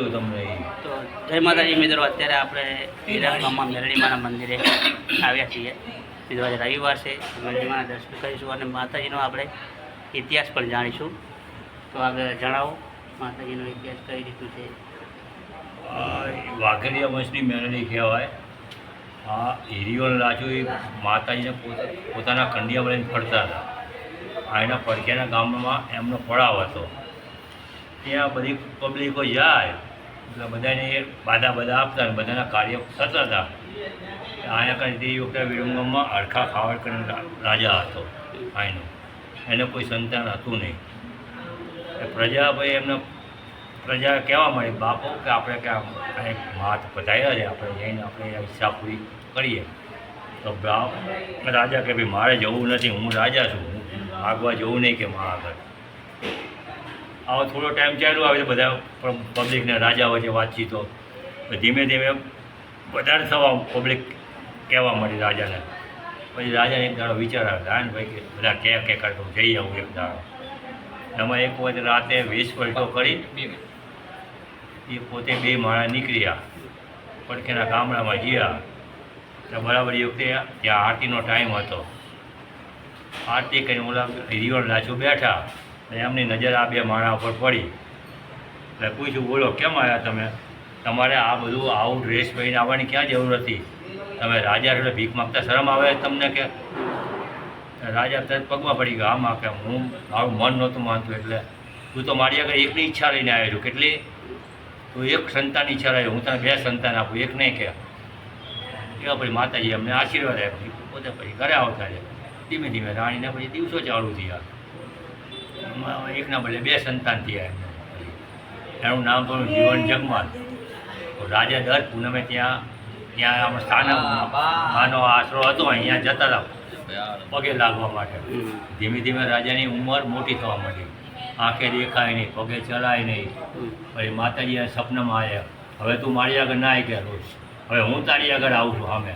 લાગ્યું તમને તો જય માતાજી મિત્રો અત્યારે આપણે વિરામગામમાં મેરડીમાના મંદિરે આવ્યા છીએ. મિત્રો આજે રવિવાર છે. મેરડીમાના દર્શન કરીશું અને માતાજીનો આપણે ઇતિહાસ પણ જાણીશું. તો આગળ જણાવો માતાજીનો ઇતિહાસ કઈ રીતનું છે? આ વંશની મેરડી કહેવાય. આ હિરિયોલ રાજુ એ માતાજીને પોતાના કંડિયા વળીને ફરતા હતા. આ એના પડખ્યાના ગામમાં એમનો પડાવ હતો. ત્યાં બધી પબ્લિકો જાય. એટલે બધાને એ બાધા બધા આપતા અને બધાના કાર્ય થતા હતા. અહીંયા કરી તે વખતે વિરમગામમાં અડખા કરીને રાજા હતો અહીંનો એને કોઈ સંતાન હતું નહીં. પ્રજા ભાઈ એમને, પ્રજા કહેવા મળી બાપો, કે આપણે ક્યાં માત પધાર્યા છે, આપણે જઈને આપણે ઈચ્છા પૂરી કરીએ. તો બાપ રાજા કે, ભાઈ, મારે જવું નથી, હું રાજા છું, હું આગવા જવું નહીં કે મારા આગળ આવો થોડો ટાઈમ ચાલ્યો આવે બધા પબ્લિકને રાજા છે વાતચીતો ધીમે ધીમે વધારે થવા પબ્લિક કહેવા મળી રાજાને. પછી રાજાને એક દાડો વિચાર આવે હા ને ભાઈ કે બધા કે કે કરતો જઈ આવું એક દાડો. એમાં એક વખત રાતે વીસ પલટો કરી એ પોતે બે માળા નીકળ્યા પડખેના ગામડામાં ગયા. તો બરાબર એ વખતે ત્યાં આરતીનો ટાઈમ હતો. આરતી કરીને ઓલા રિવર નાચો બેઠા. અને એમની નજર આ બે માણા ઉપર પડી. એટલે પૂછ્યું, બોલો, કેમ આવ્યા તમે? તમારે આ બધું આવું ડ્રેસ પહેરીને આવવાની ક્યાં જરૂર હતી? તમે રાજા એટલે ભીખ માગતા શરમ આવે તમને કે? રાજા તરત પગમાં પડી ગયો, આમાં કે હું, મારું મન નહોતું માનતું એટલે તું તો મારી આગળ એકની ઈચ્છા લઈને આવ્યો છું. કેટલી? તું એક સંતાન ઈચ્છા રહ્યો હું તને બે સંતાન આપું, એક નહીં કે. એવા પછી માતાજી અમને આશીર્વાદ આપ્યો. પોતે પછી ઘરે આવતા છે ધીમે ધીમે રાણીને પછી દિવસો ચાલુ થયા. એકના બદલે બે સંતાન થયા એનું નામ પણ જીવન જગમાલ. રાજા દર પૂનમે ત્યાં ત્યાં આમ સ્થાન માનો આશરો હતો અહીંયા જતા હતા પગે લાગવા માટે. ધીમે ધીમે રાજાની ઉંમર મોટી થવા માંડી. આંખે દેખાય નહીં પગે ચલાય નહીં. પછી માતાજી સપનામાં આવ્યા. હવે તું મારી આગળ ના આવી ગયા રોજ. હવે હું તારી આગળ આવું છું સામે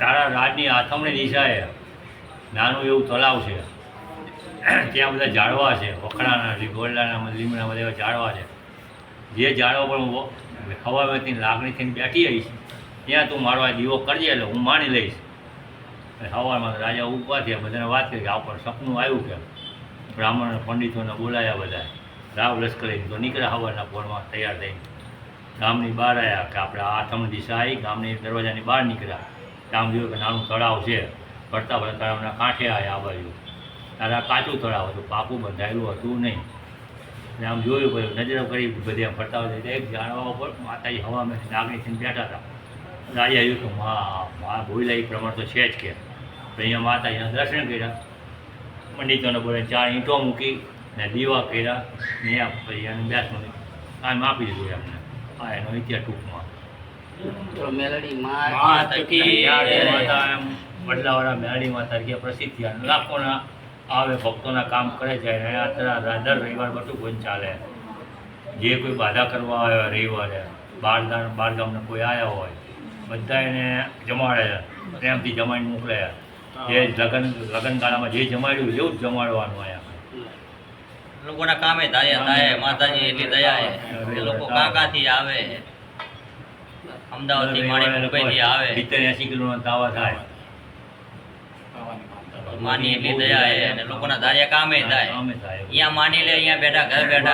તારા રાજની આથમણી દિશાએ નાનું એવું તલાવ છે. ત્યાં બધા ઝાડવા છે વખડાના ગોરડાના લીમડા બધા એવા ઝાડવા છે. જે ઝાડવા પણ હું હવામાંથી લાગણીથી બેઠી આવીશ, ત્યાં તું મારો આ દીવો કરજે એટલે હું માની લઈશ. સવારમાં રાજા ઊભા થયા, બધાને વાત કરી કે આ પણ સપનું આવ્યું કે બ્રાહ્મણ, પંડિતોને બોલાયા બધા. રાવ લશ્કરી તો નીકળ્યા સવારના પોરમાં તૈયાર થઈને. ગામની બહાર આવ્યા કે આપણે આથમ દિશા આવી ગામની દરવાજાની બહાર નીકળ્યા. ગામ જોયું કે નાનું તળાવ છે. ફરતા ફરતા તળાવના કાંઠે આવ્યા આ બાજુ. તારા કાચું તળાવ હતું પાકું બંધાયેલું હતું નહીં. અને આમ જોયું ભાઈ નજર કરી બધી આમ ફરતા હોય એક જાણવા ઉપર માતાજી હવામાં થઈને બેઠા હતા. રાજા આવ્યું કે મા મા ભોયલા એ પ્રમાણ તો છે જ કે. અહીંયા માતાજીના દર્શન કર્યા. પંડિતોને બોલે ચાર ઈંટો મૂકી ને દીવા કર્યા. ને પછી એને બેસનું કામ આપી દીધું એમને આ એનો ઇતિહાસ ટૂંકમાં. મેલડી વડલાવાળા મેરડી માતા તરીકે પ્રસિદ્ધ લાખોના આવે ભક્તોના કામ કરે છે અને અત્યારે દર રવિવાર બધું કોઈ ચાલે. જે કોઈ બાધા કરવા આવ્યા રવિવારે બાર ગામ બાર ગામના કોઈ આવ્યા હોય બધા એને જમાડે પ્રેમથી જમાડીને મોકલે જે લગન ગાળામાં જે જમાડ્યું એવું જ જમાડવાનું અહીંયા લોકોના કામે થાય થાય માતાજી એટલી દયા એ લોકો કાકાથી આવે. અમદાવાદથી માણી મુંબઈથી આવે. સિત્તેર એસી કિલોનો દાવા થાય. માની એટલી દયા હે અને લોકોના ધાર્યા કામે થાય અહીંયા માની લે અહીંયા બેઠા ઘર બેઠા.